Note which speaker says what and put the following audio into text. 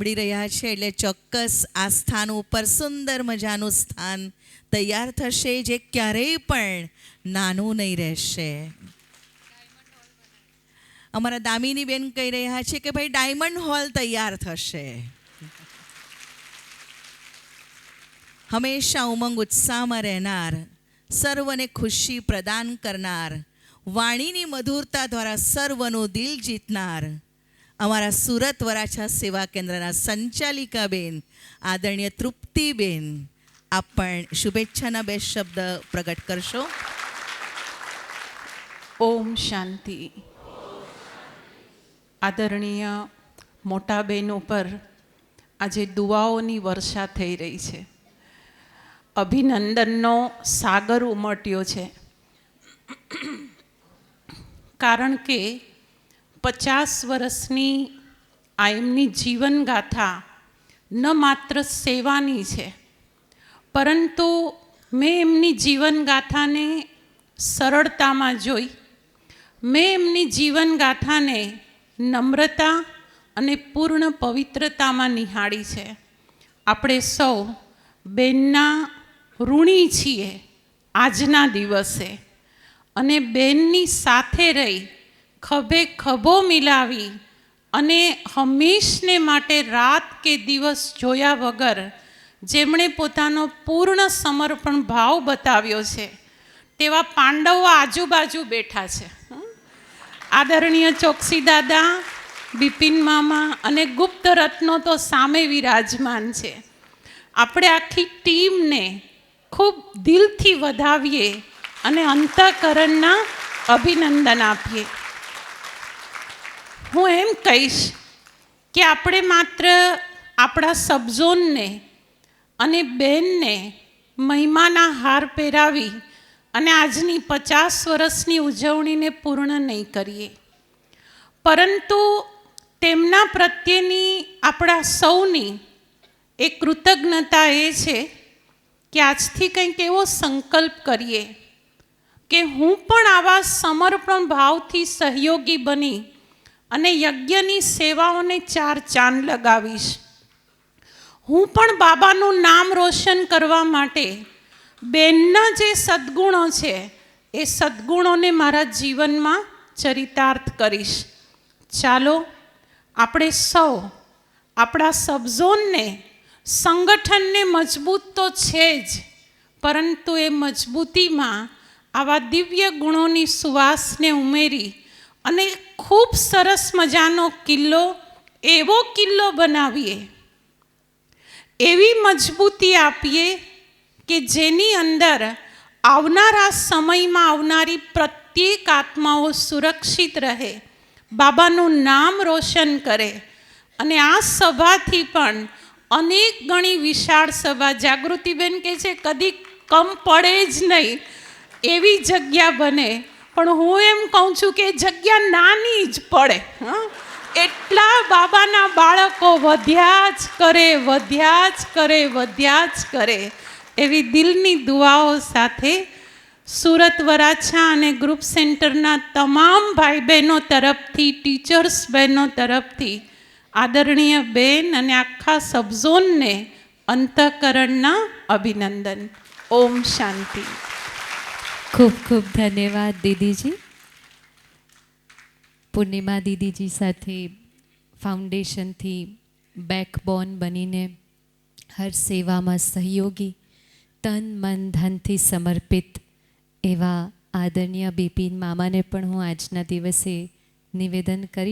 Speaker 1: પડી રહ્યા છે એટલે ચોક્કસ આ સ્થાન ઉપર સુંદર મજાનું સ્થાન તૈયાર થશે જે ક્યારેય પણ નાનું નહીં રહેશે. અમારા દામિની બેન કહી રહ્યા છે કે ભાઈ ડાયમંડ હોલ તૈયાર થશે. હંમેશા ઉમંગ ઉત્સાહમાં રહેનાર, સર્વને ખુશી પ્રદાન કરનાર, વાણીની મધુરતા દ્વારા સર્વનું દિલ જીતનાર અમારા સુરત વરાછા સેવા કેન્દ્રના સંચાલિકાબેન, આદરણીય તૃપ્તિબેન, આપ પણ શુભેચ્છાના બે શબ્દ પ્રગટ કરશો.
Speaker 2: ઓમ શાંતિ. આદરણીય મોટા બેન ઉપર આજે દુવાઓની વર્ષા થઈ રહી છે. અભિનંદનનો સાગર ઉમટ્યો છે. કારણ કે પચાસ વર્ષની આ એમની જીવનગાથા ન માત્ર સેવાની છે, પરંતુ મેં એમની જીવનગાથાને સરળતામાં જોઈ. મેં એમની જીવનગાથાને નમ્રતા અને પૂર્ણ પવિત્રતામાં નિહાળી છે. આપણે સૌ બેનના ઋણી છીએ આજના દિવસે અને બેનની સાથે રહી ખભે ખભો મિલાવી અને હંમેશને માટે રાત કે દિવસ જોયા વગર જેમણે પોતાનો પૂર્ણ સમર્પણ ભાવ બતાવ્યો છે, તેવા પાંડવો આજુબાજુ બેઠા છે? આદરણીય ચોકસી દાદા, બિપિન મામા અને ગુપ્ત રત્નો તો સામે વિરાજમાન છે. આપણે આખી ટીમને ખૂબ દિલથી વધાવીએ અને અંતઃકરણના અભિનંદન આપીએ. હું એમ કહીશ કે આપણે માત્ર આપણા સબઝોનને અને બેનને મહિમાના હાર પહેરાવી અને આજની પચાસ વર્ષની ઉજવણીને પૂર્ણ નહીં કરીએ. પરંતુ તેમના પ્રત્યેની આપણા સૌની એ કૃતજ્ઞતા એ છે કે આજથી કંઈક એવો સંકલ્પ કરીએ કે હું પણ આવા સમર્પણ ભાવથી સહયોગી બની અને યજ્ઞની સેવાઓને ચાર ચાંદ લગાવીશ. હું પણ બાબાનું નામ રોશન કરવા માટે બેનના જે સદ્ગુણો છે, એ સદ્ગુણોને મારા જીવનમાં ચરિતાર્થ કરીશ. ચાલો, આપણે સૌ, આપણા સબઝોનને, સંગઠનને મજબૂત તો છે જ, પરંતુ એ મજબૂતીમાં આવા દિવ્ય ગુણોની સુવાસને ઉમેરી અને ખૂબ સરસ મજાનો કિલ્લો, એવો કિલ્લો બનાવીએ. એવી મજબૂતી આપીએ કે જેની અંદર આવનારા સમયમાં આવનારી પ્રત્યેક આત્માઓ સુરક્ષિત રહે, બાબાનું નામ રોશન કરે અને આ સભાથી પણ અનેક ગણી વિશાળ સભા, જાગૃતિબેન કહે છે, કદી કમ પડે જ નહીં. એવી જગ્યા બને પણ હું એમ કહું છું કે જગ્યા નાની જ પડે, હં. એટલા બાબાના બાળકો વધ્યા જ કરે, વધ્યા જ કરે, વધ્યા જ કરે. એવી દિલની દુઆઓ સાથે સુરત વરાછા અને ગ્રુપ સેન્ટરના તમામ ભાઈ બહેનો તરફથી ટીચર્સ બહેનો તરફથી આદરણીય બેન અને આખા સબઝોનને અંતઃકરણના અભિનંદન. ઓમ શાંતિ.
Speaker 3: ખૂબ ખૂબ ધન્યવાદ દીદીજી. પૂર્ણિમા દીદીજી સાથે ફાઉન્ડેશનથી બેકબોન બનીને હર સેવામાં સહયોગી, તન મન ધનથી સમર્પિત એવા આદરણીય બિપિન મામાને પણ હું આજના દિવસે નિવેદન કરીશ.